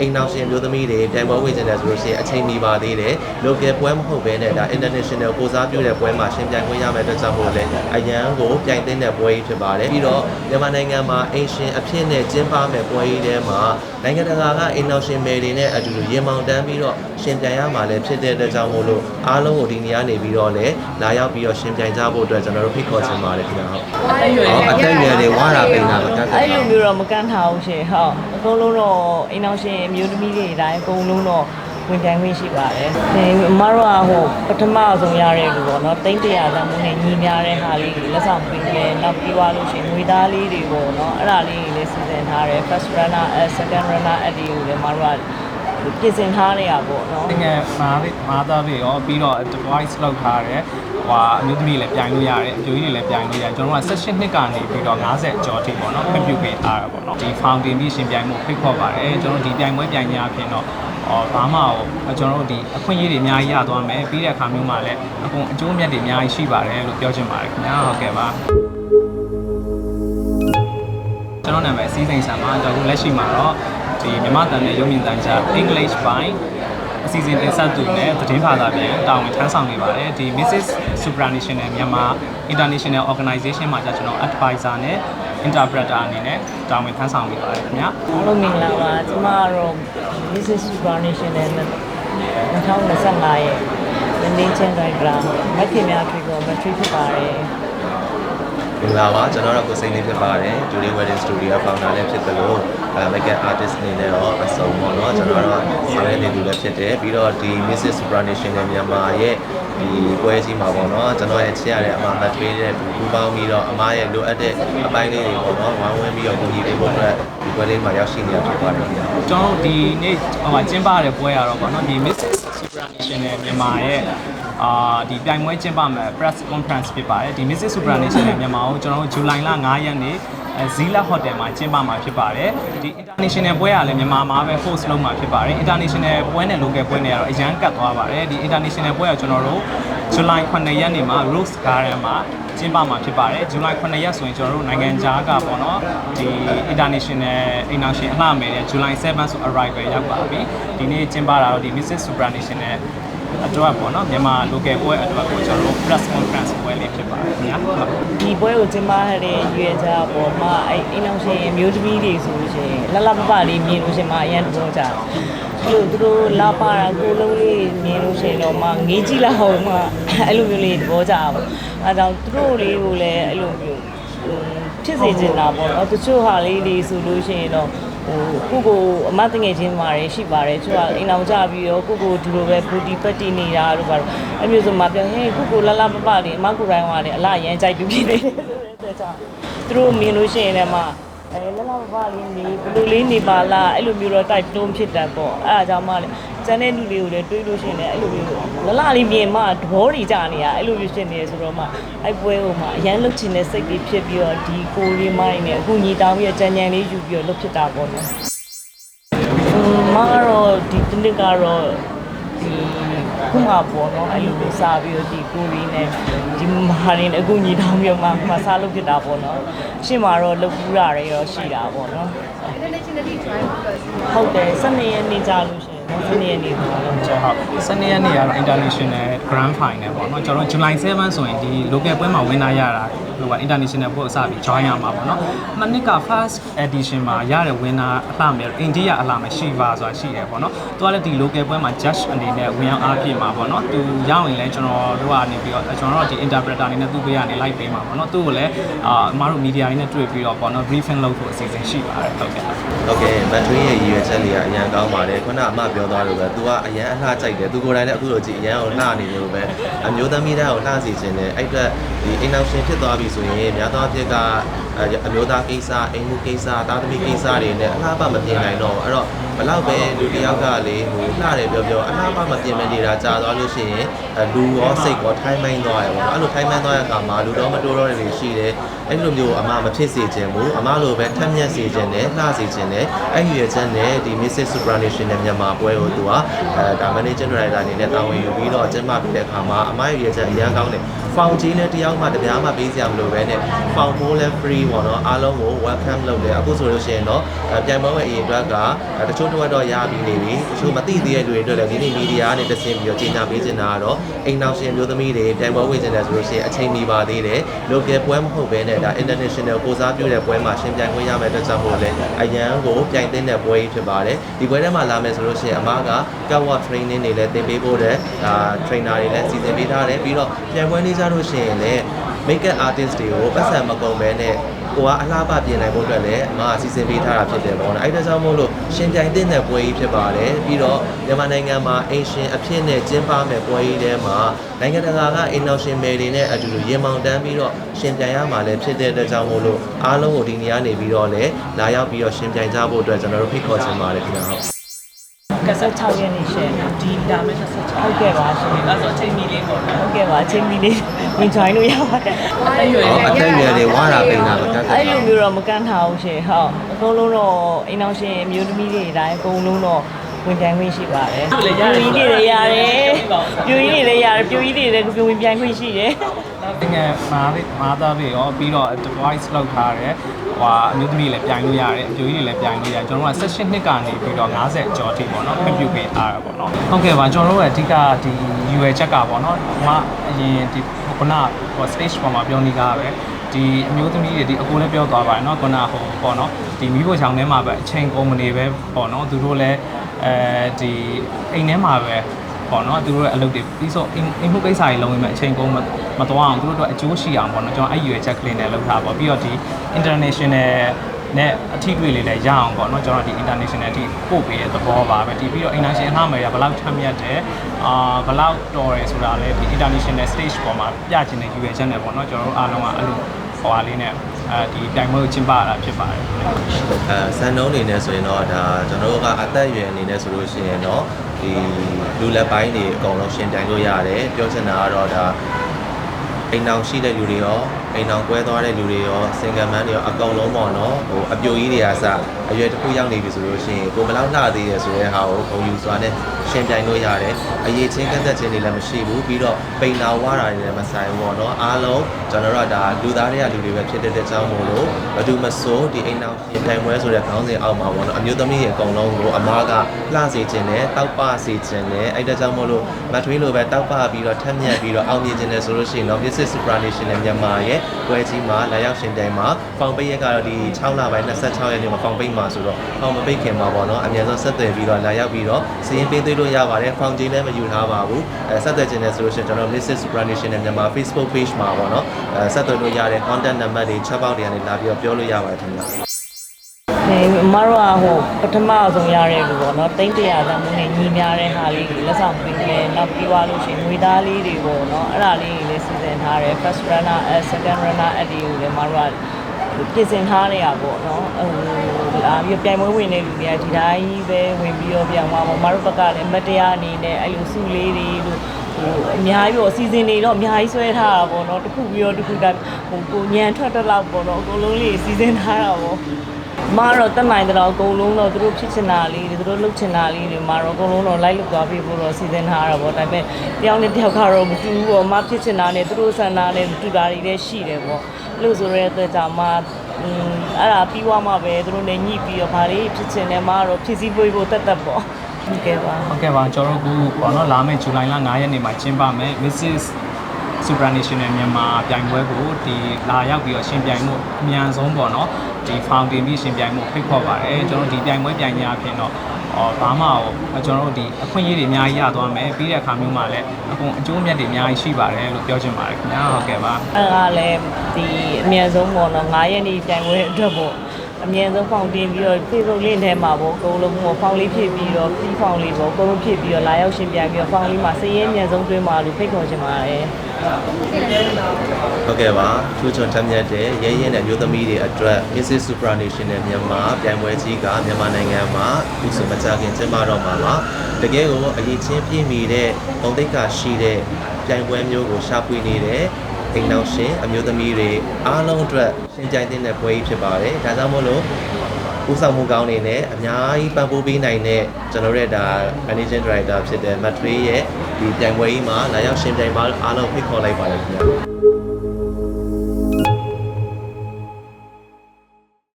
အိမ်နောက်ရှင်မျိုးသမီးတွေတိုင်ပွဲဝင်ကြတယ်ဆိုလို့ရှိရင်အချိန်မီပါသေးတယ် local ပွဲမဟုတ်ဘဲနဲ့ဒါ international ကိုစားပြုတဲ့ပွဲမှာရှင်ပြိုင်ခွင့်ရမယ့်အတွက်ကြောင့်မို့လဲအရန်ကိုပြိုင်သိတဲ့ပွဲကြီးဖြစ်ပါတယ်ပြီးတော့မြန်မာနိုင်ငံမှာအင်ရှင်အဖြစ်နဲ့ကျင်းပမယ့်ပွဲကြီးထဲမှာနိုင်ငံတကာကအိမ်နောက်ရှင်မယ်တွေနဲ့အတူတူရေမောင်တန်းပြီးတော့ရှင်ပြိုင်ရမှာလည်းဖြစ်တဲ့အတွက်ကြောင့်မို့လို့အားလုံးကိုဒီနေရာနေပြီးတော့လည်းလာရောက်ပြီးတော့ရှင်ပြိုင်ကြဖို့အတွက်ကျွန်တော်တို့ဖိတ်ခေါ်ချင်ပါတယ်ခင်ဗျာဟုတ်အဲ့လိုအသက်အရွယ်တွေဝါတာပိန်တာမကန့်သက်အဲ့ပါလိုဘူးမျိုးတော့မကန့်ထားဘူးရှင်ဟုတ်အကုန်လုံးတော့အိမ်အောင်ရှင်အမျိုးသမီးတွေအတိုင်းအကုန်လုံးတော့ဝင်ပြိုင်ခွင့်ရှိပါတယ်။ဒီအမတို့ကဟိုပထမဆုံးရတဲ့လူပေါ့နော်။တိန့်တရာတန်းမှုနဲ့ညီများတဲ့ဟာလေးတွေလက်ဆောင်ပေးတယ်။နောက်ပြီးသွားလို့ရှိရင်ငွေသားလေးတွေပေါ့နော်။အဲ့ဒါလေးတွေလည်းစီစဉ်ထားတယ်။ first runner and second runner အဲ့ဒီကိုလည်းအမတို့က ပြင်ဆင်ထားရတာပေါ့နော်တကယ်မားမားသားတွေရောပြီးတော့ device လောက်ထားတယ်ဟွာအမျိုးသမီးလည်းပြိုင်လို့ရတယ်အပြိုကြီးတွေလည်းပြိုင်လို့ရတယ်ကျွန်တော်တို့က16နှစ်ကနေပြီးတော့50ကျော်ထိပေါ့နော်ခွင့်ပြုပေးထားတာပေါ့နော်ဒီ fountain ပြီးရှင်ပြိုင်မှုဖိတ်ခေါ်ပါတယ်ကျွန်တော်တို့ဒီပြိုင်ပွဲပြိုင်ကြအဖြစ်တော့အော်ဘာမှဟိုကျွန်တော်တို့ဒီအခွင့်အရေးတွေအများကြီးရသွားမယ်ပြီးတဲ့အခါမျိုးမှာလည်းအကုန်အကျိုးအမြတ်တွေအများကြီးရှိပါတယ်လို့ပြောချင်ပါတယ်ခင်ဗျာဟုတ်ကဲ့ပါကျွန်တော်နာမည်စီးစိန်ဆန်ပါကျွန်တော်တို့လက်ရှိမှာတော့ ဒီမြမတန်နဲ့ရုပ်မြင်သံကြား English ပိုင်းအစီအစဉ်တင်ဆက်သူနဲ့သတင်းဘာသာပြန်တာဝန်ထမ်းဆောင်နေပါတယ်ဒီ Mrs Supranational မြန်မာ International Organization မှာကျကျွန်တော် advisor နဲ့ interpreter အနေနဲ့တာဝန်ထမ်းဆောင်နေပါတယ်ခင်ဗျာအားလုံးမင်္ဂလာပါကျမကတော့ Mrs. Supernational နဲ့2025ရဲ့မင်းချင်းချင်းတိုင်းကလာမက်ခင်များထွေကောမက်ထရီဖြစ်ပါတယ် မင်္ဂလာပါကျွန်တော်တို့ကိုစိန်လေးဖြစ်ပါတယ် Today Wedding Studio founder လည်းဖြစ်သလိုအဲ makeup artist အနေနဲ့တော့အစုံပေါ့နော်ကျွန်တော်တို့ဆောင်ရွက်နေသူလည်းဖြစ်တယ်ပြီးတော့ဒီ Mrs Supranational မြန်မာရဲ့ဒီပွဲကြီးမှာပေါ့နော်ကျွန်တော်ရဲ့ချစ်ရတဲ့အမမတ်ထွေးတဲ့ပူပေါင်းပြီးတော့အမရဲ့လိုအပ်တဲ့အပိုင်းလေးတွေပေါ့နော်ဝိုင်းဝန်းပြီးတော့ကိုကြီးပေးဖို့အတွက်ဒီပွဲလေးမှာရောက်ရှိနေတာဖြစ်ပါတယ်ခင်ဗျာကျွန်တော်တို့ဒီနေ့ဟိုမှာကျင်းပတဲ့ပွဲရတော့ဗောနော်ဒီ Mrs Supranational မြန်မာရဲ့အာဒီပြိုင်ပွဲကျင်းပမယ် press conference ဖြစ်ပါတယ်ဒီ Mrs Supranational မြန်မာကိုကျွန်တော်တို့ဇူလိုင်လ9ရက်နေ့အဲ ဇီလာဟိုတယ်မှာကျင်းပမှာဖြစ်ပါတယ်ဒီ international ပွဲကလည်းမြန်မာမှာပဲ host လုပ်မှာဖြစ်ပါတယ် international ပွဲနဲ့ local ပွဲနဲ့ကတော့အရန်ကတ်သွားပါတယ်ဒီ international ပွဲကကျွန်တော်တို့ဇူလိုင်9ရက်နေ့မှာ Rose Garden မှာကျင်းပမှာဖြစ်ပါတယ်ဇူလိုင်9ရက်ဆိုရင်ကျွန်တော်တို့နိုင်ငံခြားကပေါ့နော်ဒီ international အိမ်အောင်ရှင်အလှမယ်တဲ့ဇူလိုင်7ဆို arrival ရောက်ပါပြီဒီနေ့ကျင်းပတာတော့ဒီ Mrs Supranational အတွက်ပေါ့နော်မြန်မာ local ပွဲအတွက်ကိုကျွန်တော်တို့ press conference ပွဲလေးဖြစ်ပါတယ်ခင်ဗျာဟုတ်ဒီပွဲကိုကျင်းပရတဲ့ရွေးကြပေါ်မှာအဲ့အိမ်အောင်ရှင်မျိုးသမီးတွေဆိုလို့ရှိရင်လလပပလေးမြင်လို့ရှိရင်မအရန်တော့ကြတယ်သူတို့လာပါတာကိုလုံးလေးမြင်လို့ရှိရင်တော့မငေးကြည့်လောက်အောင်မအဲ့လိုမျိုးလေးသဘောကျပါအဲဒါကြောင့်သူတို့လေးကိုလည်းအဲ့လိုမျိုးဖြစ်စေချင်တာပေါ့နော်တချို့ဟာလေးတွေဆိုလို့ရှိရင်တော့ ဟိုကိုကိုအမတငယ်ချင်းမာတွေရှိပါတယ်သူကအိမ်အောင်ကြပြီးတော့ကိုကိုဒီလိုပဲဘူတီပက်တီနေတာတို့ပါတော့အဲ့မျိုးဆိုမှပြောဟဲ့ကိုကိုလလပပလေးအမကိုတိုင်းကလည်းအလားရမ်းကြိုက်တူဖြစ်နေတယ်ဆိုတဲ့ကြောင့်သူတို့မြင်လို့ရှိရင်လည်းမ အဲလလပပလေးနေဘလိုလေးနေပါလားအဲ့လိုမျိုးတော့ type တွန်းဖြစ်တတ်ပေါ့အဲ့ဒါကြောင့်မှလည်းကျန်တဲ့လူလေးကိုလည်းတွေးလို့ရှိရင်လည်းအဲ့လိုမျိုးလလလေးမြင်မှသဘောတွေကြနေတာအဲ့လိုမျိုးဖြစ်နေတယ်ဆိုတော့မှအဲ့ပွဲဟိုမှာအရန်လုတ်ချင်တဲ့စိတ်တွေဖြစ်ပြီးတော့ဒီကိုရီမိုင်းနဲ့အခုညီတောင်းပြီးတော့ကြံကြံလေးယူပြီးတော့လုတ်ဖြစ်တာပေါ့နော်။မကတော့ဒီတနစ်ကတော့ဒီ ခုမှပေါ့နော်အဲ့လိုမျိုးစားပြီးတော့ဒီကိုရီနဲ့ဒီမာရင်းအခုညီတောင်းပြီးတော့မှမှစားလုပ်ဖြစ်တာပေါ့နော်။ရှင်းမှာတော့လုပ်ပူတာတွေရောရှိတာပေါ့နော်။ internationally join because ဟုတ်တယ်12ရက်နေ့ကြာလို့ရှိရင်နော်12ရက်နေ့ပေါ့နော်ကျွန်တော်ဟုတ်စနေရက်နေ့ကတော့ international grand final ပေါ့နော်ကျွန်တော် July 7ဆိုရင်ဒီ local ပွဲမှာဝင်လာရတာ ဟိုက international ပွဲကိုစပြီး join ရမှာပေါ့နော်မနစ်က first edition မှာရတဲ့ winner အလှမယ်အိန္ဒိယအလှမယ်ရှိပါဆိုတာရှိတယ်ပေါ့နော်သူကလည်းဒီ local ပွဲမှာ judge အနေနဲ့ဝင်အောင်အားပြမှာပေါ့နော်သူရောက်ရင်လည်းကျွန်တော်တို့ကနေပြီးတော့ကျွန်တော်တို့ဒီ interpreter အနေနဲ့သူ့ဘေးကနေလိုက်ပေးမှာပေါ့နော်သူ့ကိုလည်းအာအမားတို့ media တွေနဲ့တွေ့ပြီးတော့ပေါ့နော် briefing လုပ်ဖို့အစီအစဉ်ရှိပါတယ်ဟုတ်ကဲ့ဟုတ်ကဲ့မထွေးရဲ့ရည်ရွယ်ချက်လေးကအရန်ကောင်းပါတယ်ခုနအမပြောသွားလို့ပဲ तू ကအရန်အလှကြိုက်တယ် तू ကိုယ်တိုင်လည်းအခုလိုကြည့်အရန်ကိုလှနေတယ်လို့ပဲအမျိုးသမီးတိုင်းကိုလှစီခြင်းနဲ့အဲ့အတွက်ဒီအိမ်နောက်ရှင်ဖြစ်သွားပြီဆိုရင်များသောအားဖြင့်က အမျိုးသားကိစ္စအိမ်မှုကိစ္စသားသမီးကိစ္စတွေနဲ့အလှပမပြင်နိုင်တော့ဘူးအဲ့တော့ဘလောက်ပဲလူတစ်ယောက်ကလေဟိုလှတယ်ပြောပြောအလှပမပြင်မနေတာကြာသွားလို့ရှိရင်လူရောစိတ်ရောထိုင်းမိုင်းသွားရပါတော့အဲ့လိုထိုင်းမိုင်းသွားတဲ့အခါမှာလူတော်မတိုးတော့တွေရှိတယ်အဲ့လိုမျိုးအမမဖြစ်စေခြင်းဘူးအမလိုပဲထက်မြက်စေခြင်းနဲ့လှစေခြင်းနဲ့အဲ့ဒီရချက်နဲ့ဒီ Mrs Supranational မြန်မာပွဲကိုသူကအဲဒါ Managing Director အနေနဲ့တာဝန်ယူပြီးတော့ကျင်းပပေးတဲ့အခါမှာအမရဲ့ရချက်အရန်ကောင်းတယ်ဖောင်ကြီးနဲ့တယောက်မှတပြားမှပေးစရာမလိုပဲနဲ့ဖောင်မိုးလည်း free ပေါ့နော်အားလုံးကို welcome လုပ်တယ်အခုဆိုလို့ရှိရင်တော့အဲပြိုင်ပွဲဝင်အရင်အတွက်ကအဲတချို့ချို့တော့တော့ရပြီးနေပြီတချို့မသိသေးတဲ့လူတွေအတွက်လည်းဒီနေ့မီဒီယာကနေတဆင်ပြီးတော့ကြီးညာပေးနေတာကတော့အိမ်နောက်ရှင်မျိုးသမီးတွေတိုင်ပွဲဝင်နေတယ်ဆိုလို့ရှိရင်အချိန်မီပါသေးတယ် local ပွဲမဟုတ်ဘဲနဲ့ဒါ international ကိုစားပြုတဲ့ပွဲမှာရှင်ပြိုင်ခွင့်ရမယ့်အတွက်ကြောင့်မို့လဲအရန်ကိုပြိုင်သိတဲ့ပွဲကြီးဖြစ်ပါတယ်ဒီပွဲထဲမှာလာမယ်ဆိုလို့ရှိရင်အမားက catwalk training တွေလည်းသင်ပေးဖို့တဲ့ဒါ trainer တွေလည်းစီစဉ်ပေးထားတယ်ပြီးတော့ပြိုင်ပွဲနေကြလို့ရှိရင်လည်း makeup artist တွေကိုပတ်စံမကုန်ဘဲနဲ့ကိုကအလှပပြင်နိုင်ဖို့အတွက်လည်းအမအစီအစဉ်ပေးထားတာဖြစ်တယ်ပေါ့နော်အဲ့ဒါကြောင့်မို့လို့ရှင်ပြိုင်တဲ့တဲ့ပွဲကြီးဖြစ်ပါတယ်ပြီးတော့မြန်မာနိုင်ငံမှာအင်ရှင်အဖြစ်နဲ့ကျင်းပမဲ့ပွဲကြီးထဲမှာနိုင်ငံတကာကအိမ်နောက်ရှင်မယ်တွေနဲ့အတူတူရင်မောင်တန်းပြီးတော့ရှင်ပြိုင်ရမှာလည်းဖြစ်တဲ့အတွက်ကြောင့်မို့လို့အားလုံးကိုဒီနေရာနေပြီးတော့လည်းလာရောက်ပြီးတော့ရှင်ပြိုင်ကြဖို့အတွက်ကျွန်တော်တို့ဖိတ်ခေါ်ချင်ပါတယ်ခင်ဗျာဟုတ် 26ရက်နေ့ရှင်ဒီဒါမဲ့26ဟုတ်ကဲ့ပါရှင်အဲ့ဆိုအချိန်မီလေးပေါ့နော်ဟုတ်ကဲ့ပါအချိန်မီလေးဝင် join လို့ရပါတယ်အဲ့ရွယ်ဟောအသက်အရွယ်တွေဝါတာပိန်တာမကတ်အဲ့လိုမျိုးတော့မကန့်ထားဘူးရှင်ဟုတ်အကုန်လုံးတော့အိမ်အောင်ရှင်မျိုးသမီးတွေတိုင်းအကုန်လုံးတော့ဝင်ပြိုင်ခွင့်ရှိပါတယ်ပြူကြီးတွေလည်းရတယ်ပြူကြီးတွေလည်းရတယ်ပြူကြီးတွေလည်းဝင်ပြိုင်ခွင့်ရှိတယ် ငယ်မားလေးမားသားလေးရောပြီးတော့ device လောက်ထားတယ်ဟွာအမျိုးသမီးလည်းပြိုင်လို့ရတယ်အပြိုကြီးတွေလည်းပြိုင်လို့ရတယ်ကျွန်တော်တို့က16နှစ်ကနေပြီးတော့50ကျော်ထိပေါ့နော်ခွင့်ပြုပေးထားတာပေါ့နော်ဟုတ်ကဲ့ပါကျွန်တော်တို့ရဲ့အဓိကဒီ UL ချက်ကပေါ့နော်ဟိုအရင်ဒီခုနဟို stage ပေါ်မှာပြောနေကြတာပဲဒီအမျိုးသမီးတွေဒီအကိုလည်းပြောသွားပါတယ်เนาะခုနဟိုပေါ့နော်ဒီမိဖို့ချောင်းထဲမှာပဲအချိန်ကုန်မနေပဲပေါ့နော်သူတို့လည်းအဲဒီအိမ်ထဲမှာပဲ ပေါ့နော်သူတို့ရဲ့အလုပ်တွေပြီးဆိုအိမ်အိမ်မှုကိစ္စတွေလုံးဝမအချိန်ကုန်မမသွားအောင်သူတို့တို့အကျိုးရှိအောင်ပေါ့နော်ကျွန်တော်အဲ့ရွယ်ချက်ကလေးနဲ့လုပ်ထားပါပြီးတော့ဒီ international နဲ့အထီးတွေလေးလည်းရအောင်ပေါ့နော်ကျွန်တော်ဒီ international အထိပို့ပေးတဲ့သဘောပါပဲဒီပြီးတော့ international အလှမယ်ရဘယ်လောက်ထမ်းမြတ်တယ်အာဘယ်လောက်တော်တယ်ဆိုတာလည်းဒီ international stage ပေါ်မှာပြချင်တဲ့ UL ချက်နဲ့ပေါ့နော်ကျွန်တော်တို့အားလုံးကအဲ့လိုဟိုအားလေးနဲ့အဲဒီတိုင်ပွဲကိုကျင်းပရတာဖြစ်ပါတယ်အဲစံနှုန်းအနေနဲ့ဆိုရင်တော့ဒါကျွန်တော်တို့ကအသက်အရွယ်အနေနဲ့ဆိုလို့ရှိရင်တော့ ဒီလူလက်ပိုင်းတွေအကုန်လုံးရှင်းပြိုင်လို့ရတယ်ပြောချင်တာကတော့ဒါအိမ်အောင်ရှိတဲ့လူတွေရောအိမ်အောင်ကွဲသွားတဲ့လူတွေရောစင်ကမန်းတွေရောအကုန်လုံးပေါ့နော်ဟိုအပြိုကြီးတွေကစအရွယ်တစ်ခုရောက်နေပြီဆိုလို့ရှိရင်ကိုမလောက်လှသေးတယ်ဆိုတဲ့ဟာကိုဂုံယူစွာနဲ့ရှင်းပြိုင်လို့ရတယ်အရေးချင်းကန့်သက်ခြင်းတွေလည်းမရှိဘူးပြီးတော့ပိန်နာဝါတာတွေလည်းမဆိုင်ဘူးပေါ့နော်အားလုံးကျွန်တော်တို့ကဒါလူသားတွေကလူတွေပဲဖြစ်တဲ့တဲ့ကြောင့်မို့လို့ဘယ်သူမဆိုဒီအိမ်အောင်ရှင်းပြိုင်ပွဲဆိုတဲ့ခေါင်းစဉ်အောက်မှာပေါ့နော်အမျိုးသမီးတွေအကုန်လုံးကိုအမားကလှစေခြင်းနဲ့တောက်ပစေခြင်းနဲ့အဲ့ဒါကြောင့်မို့လို့မထွေးလိုပဲတောက်ပပြီးတော့ထက်မြက်ပြီးတော့အောင်မြင်ခြင်းနဲ့ဆိုလို့ရှိရင်တော့ Business Supernation နဲ့မြန်မာရဲ့ပွဲကြီးမှာလာရောက်ရှင်ပြိုင်မှာဖောင်ပိတ်ရက်ကတော့ဒီ6လပိုင်း26ရက်နေ့မှာဖောင်ပိတ်မှာဆိုတော့ဖောင်မပိတ်ခင်မှာပေါ့နော်အများဆုံးဆက်သွယ်ပြီးတော့လာရောက်ပြီးတော့စီးရင်ပေးသွင်းလို့ရပါတယ်ဖောင်ကြီးလည်းမယူထားပါဘူးအဲဆက်သွယ်ခြင်းနဲ့ဆိုလို့ရှိရင်ကျွန်တော် Business Supernation နဲ့မြန်မာ Facebook page မှာပေါ့နော်အဲဆက်သွယ်လို့ရတဲ့ contact number တွေချက်ပေါက်တွေကနေလာပြီးတော့ပြောလို့ရပါတယ်ခင်ဗျာ နေအမတို့ကဟိုပထမဆုံးရတဲ့လူပေါ့နော်တိမ့်တရာတမ်းနဲ့ညီများတဲ့ဟာလေးကိုလက်ဆောင်ပေးတယ်နောက်ပြီးသွားလို့ရှိရင်ငွေသားလေးတွေပေါ့နော်အဲ့ဒါလေးတွေလည်းစီစဉ်ထားတယ် first runner and second runner အဲ့ဒီကိုလည်းအမတို့ကပြင်ဆင်ထားနေရပေါ့နော်ဟိုလာပြီးပြိုင်ပွဲဝင်နေလူတွေကဒီတိုင်းပဲဝင်ပြီးတော့ပြန်သွားပါအမတို့ဘက်ကလည်းမတရားအနေနဲ့အဲ့လိုစုလေးတွေလို့ဟိုအများကြီးပေါ့စီစဉ်နေတော့အများကြီးဆွဲထားတာပေါ့နော်တစ်ခုပြီးတော့တစ်ခုကဟိုကိုညံထွက်တော့လောက်ပေါ့နော်အကုန်လုံးလေးစီစဉ်ထားတာပေါ့ မတော့တက်နိုင်တော့အကုန်လုံးတော့သူတို့ဖြစ်ချင်တာလေးတွေသူတို့လုပ်ချင်တာလေးတွေမတော့အကုန်လုံးတော့လိုက်လုပ်သွားပြီဖို့တော့စီစဉ်ထားတာပေါ့ဒါပေမဲ့တယောက်နဲ့တယောက်ကတော့မတူဘူးပေါ့မဖြစ်ချင်တာနဲ့သူတို့ဆန္ဒနဲ့မတူတာတွေလည်းရှိတယ်ပေါ့လို့ဆိုရဲအတွက်ကြောင့်မอืมအဲ့ဒါပြီးသွားမှပဲသူတို့လည်းညှိပြီးတော့ဗာလေးဖြစ်ချင်တယ်မတော့ဖြစ်စည်းပွေးဖို့တက်တက်ပေါ့ဟုတ်ကဲ့ပါဟုတ်ကဲ့ပါကျွန်တော်တို့ကပေါ့နော်လာမယ့်ဇူလိုင်လ9ရက်နေ့မှာကျင်းပမယ် Mrs Supranational မြန်မာပြိုင်ပွဲကိုဒီလာရောက်ပြီးတော့ရှင်ပြိုင်မှုအမြန်ဆုံးပေါ့နော် ဒီ fountain ပြီးရှင်ပြိုင်မှုဖိတ်ခေါ်ပါတယ်ကျွန်တော်တို့ဒီပြိုင်ပွဲပြိုင်ညာအဖြစ်တော့အော်ဘာမှဟိုကျွန်တော်တို့ဒီအခွင့်အရေးတွေအများကြီးရသွားမယ်ပြီးတဲ့အခါမျိုးမှာလည်းအကုန်အကျိုးအမြတ်တွေအများကြီးရှိပါတယ်လို့ပြောချင်ပါတယ်ခင်ဗျာဟုတ်ကဲ့ပါအဲ့ဒါလည်းဒီအမြန်ဆုံးပေါ့နော်9ရက်နေ့တိုင်ပွဲအတွက်ပေါ့ အမြန်ဆုံးဖောင်တင်ပြီးတော့ Facebook link ထဲမှာပေါ့အကုန်လုံးပေါ့ဖောင်လေးဖြစ်ပြီးတော့ free ဖောင်လေးပေါ့အကုန်လုံးဖြစ်ပြီးတော့လာရောက်ရှင်ပြန်ပြီးတော့ဖောင်လေးမှာစည်ရင်အမြန်ဆုံးတွင်းမှာလို့ဖိတ်ခေါ်ချင်ပါတယ်ဟုတ်ကဲ့ပါထူးချွန်ထက်မြက်တဲ့ရဲရဲနဲ့မျိုးသမီးတွေအတွက် Mrs Supranation နဲ့မြန်မာပြိုင်ပွဲကြီးကမြန်မာနိုင်ငံမှာအခုဆိုမကြခင်ကျင်းပတော့မှာပါတကယ်ကိုအရေးချင်းပြည့်မီတဲ့ပုံသိက္ခာရှိတဲ့ပြိုင်ပွဲမျိုးကိုရှာဖွေနေတဲ့ အိမ်နောက်ရှင်အမျိုးသမီးတွေအားလုံးအတွက်ရှင်ကြိုင်တဲ့ပွဲကြီးဖြစ်ပါတယ်ဒါကြောင့်မို့လို့ဦးဆောင်မှုကောင်းနေနဲ့အများကြီးပံ့ပိုးပေးနိုင်တဲ့ကျွန်တော်တို့ရဲ့ဒါ managing director ဖြစ်တဲ့မတ်ထွေးရဲ့ဒီပြိုင်ပွဲကြီးမှာလာရောက်ရှင်ပြိုင်ပါအားလုံးဖိတ်ခေါ်လိုက်ပါတယ်ခင်ဗျာ